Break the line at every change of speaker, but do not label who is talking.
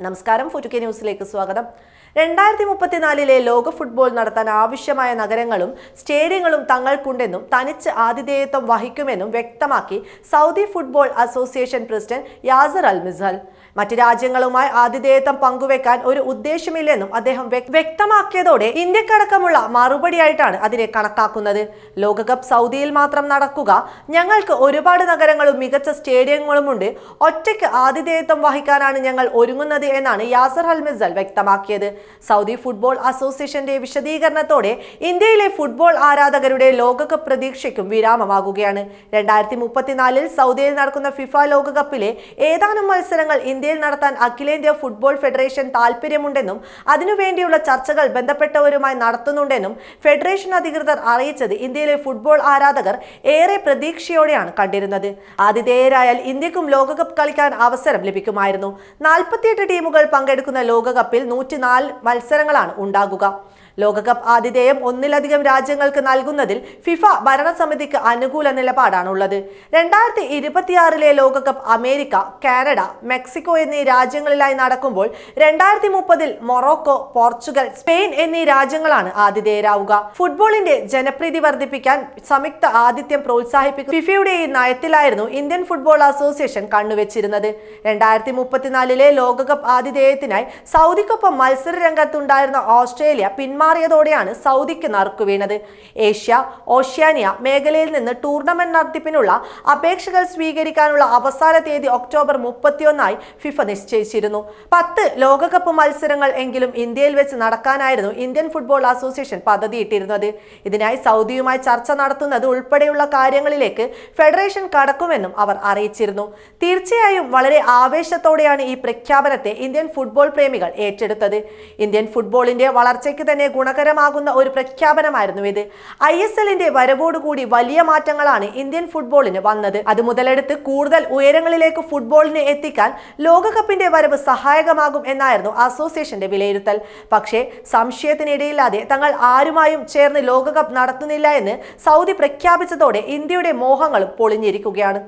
നമസ്കാരം. ഫുറ്റുക്കെ ന്യൂസിലേക്ക് സ്വാഗതം. രണ്ടായിരത്തി മുപ്പത്തിനാലിലെ ലോക ഫുട്ബോൾ നടത്താൻ ആവശ്യമായ നഗരങ്ങളും സ്റ്റേഡിയങ്ങളും തങ്ങൾക്കുണ്ടെന്നും തനിച്ച് ആതിഥേയത്വം വഹിക്കുമെന്നും വ്യക്തമാക്കി Saudi football association president Yasser Al Misehal. മറ്റ് രാജ്യങ്ങളുമായി ആതിഥേയത്വം പങ്കുവെക്കാൻ ഒരു ഉദ്ദേശമില്ലെന്നും അദ്ദേഹം വ്യക്- വ്യക്തമാക്കിയതോടെ ഇന്ത്യക്കടക്കമുള്ള മറുപടിയായിട്ടാണ് അതിനെ കണക്കാക്കുന്നത്. ലോകകപ്പ് സൗദിയിൽ മാത്രം നടക്കുക. ഞങ്ങൾക്ക് ഒരുപാട് നഗരങ്ങളും മികച്ച സ്റ്റേഡിയങ്ങളുമുണ്ട്. ഒറ്റയ്ക്ക് ആതിഥേയത്വം വഹിക്കാനാണ് ഞങ്ങൾ ഒരുങ്ങുന്നത് എന്നാണ് യാസർ ഹൽമിസൽ വ്യക്തമാക്കിയത്. സൗദി ഫുട്ബോൾ അസോസിയേഷന്റെ വിശദീകരണത്തോടെ ഇന്ത്യയിലെ ഫുട്ബോൾ ആരാധകരുടെ ലോകകപ്പ് പ്രതീക്ഷയ്ക്കും വിരാമമാകുകയാണ്. രണ്ടായിരത്തി മുപ്പത്തിനാലിൽ സൗദിയിൽ നടക്കുന്ന ഫിഫ ലോകകപ്പിലെ ഏതാനും മത്സരങ്ങൾ ഇന്ത്യയിൽ നടത്താൻ അഖിലേന്ത്യാ ഫുട്ബോൾ ഫെഡറേഷൻ താൽപ്പര്യമുണ്ടെന്നും അതിനുവേണ്ടിയുള്ള ചർച്ചകൾ ബന്ധപ്പെട്ടവരുമായി നടത്തുന്നുണ്ടെന്നും ഫെഡറേഷൻ അധികൃതർ അറിയിച്ചത് ഇന്ത്യയിലെ ഫുട്ബോൾ ആരാധകർ ഏറെ പ്രതീക്ഷയോടെയാണ് കണ്ടിരുന്നത്. ആതിഥേയരായാൽ ഇന്ത്യക്കും ലോകകപ്പ് കളിക്കാൻ അവസരം ലഭിക്കുമായിരുന്നു. നാൽപ്പത്തിയെട്ട് ടീമുകൾ പങ്കെടുക്കുന്ന ലോകകപ്പിൽ നൂറ്റിനാല് മത്സരങ്ങളാണ് ഉണ്ടാകുക. ലോകകപ്പ് ആതിഥേയം ഒന്നിലധികം രാജ്യങ്ങൾക്ക് നൽകുന്നതിൽ ഫിഫ ഭരണസമിതിക്ക് അനുകൂല നിലപാടാണുള്ളത്. രണ്ടായിരത്തി ഇരുപത്തിയാറിലെ ലോകകപ്പ് അമേരിക്ക കാനഡ മെക്സിക്കോ എന്നീ രാജ്യങ്ങളിലായി നടക്കുമ്പോൾ രണ്ടായിരത്തി മുപ്പതിൽ മൊറോക്കോ പോർച്ചുഗൽ സ്പെയിൻ എന്നീ രാജ്യങ്ങളാണ് ആതിഥേയരാവുക. ഫുട്ബോളിന്റെ ജനപ്രീതി വർദ്ധിപ്പിക്കാൻ സംയുക്ത ആതിഥ്യം പ്രോത്സാഹിപ്പിക്കും ഫിഫയുടെ ഈ നയത്തിലായിരുന്നു ഇന്ത്യൻ ഫുട്ബോൾ അസോസിയേഷൻ കണ്ണുവെച്ചിരുന്നത്. രണ്ടായിരത്തി മുപ്പത്തിനാലിലെ ലോകകപ്പ് ആതിഥേയത്തിനായി സൗദിക്കൊപ്പം മത്സര രംഗത്തുണ്ടായിരുന്ന ഓസ്ട്രേലിയ പിന്മാറിയതോടെയാണ് സൗദിക്ക് നറുക്കു വീണത്. ഏഷ്യ ഓഷ്യാനിയ മേഖലയിൽ നിന്ന് ടൂർണമെന്റ് നടത്തിപ്പിനുള്ള അപേക്ഷകൾ സ്വീകരിക്കാനുള്ള അവസാന തീയതി ഒക്ടോബർ മുപ്പത്തിയൊന്നായി ഫിഫ നിശ്ചയിച്ചിരുന്നു. പത്ത് ലോകകപ്പ് മത്സരങ്ങൾ എങ്കിലും ഇന്ത്യയിൽ വെച്ച് നടക്കാനായിരുന്നു ഇന്ത്യൻ ഫുട്ബോൾ അസോസിയേഷൻ പദ്ധതിയിട്ടിരുന്നത്. ഇതിനായി സൗദിയുമായി ചർച്ച നടത്തുന്നത് ഉൾപ്പെടെയുള്ള കാര്യങ്ങളിലേക്ക് ഫെഡറേഷൻ കടക്കുമെന്നും അവർ അറിയിച്ചിരുന്നു. തീർച്ചയായും വളരെ ആവേശത്തോടെയാണ് ഈ പ്രഖ്യാപനത്തെ ഇന്ത്യൻ ഫുട്ബോൾ പ്രേമികൾ ഏറ്റെടുത്തത്. ഇന്ത്യൻ ഫുട്ബോളിന്റെ വളർച്ചയ്ക്ക് തന്നെ ഗുണകരമാകുന്ന ഒരു പ്രഖ്യാപനമായിരുന്നു ഇത്. ഐ എസ് എല്ലിന്റെ വരവോടുകൂടി വലിയ മാറ്റങ്ങളാണ് ഇന്ത്യൻ ഫുട്ബോളിന് വന്നത്. അത് മുതലെടുത്ത് കൂടുതൽ ഉയരങ്ങളിലേക്ക് ഫുട്ബോളിനെ എത്തിക്കാൻ ലോകകപ്പിന്റെ വരവ് സഹായകമാകും എന്നായിരുന്നു അസോസിയേഷന്റെ വിലയിരുത്തൽ. പക്ഷേ സംശയത്തിനിടയില്ലാതെ തങ്ങൾ ആരുമായും ചേർന്ന് ലോകകപ്പ് നടത്തുന്നില്ല എന്ന് സൗദി പ്രഖ്യാപിച്ചതോടെ ഇന്ത്യയുടെ മോഹങ്ങളും പൊളിഞ്ഞിരിക്കുകയാണ്.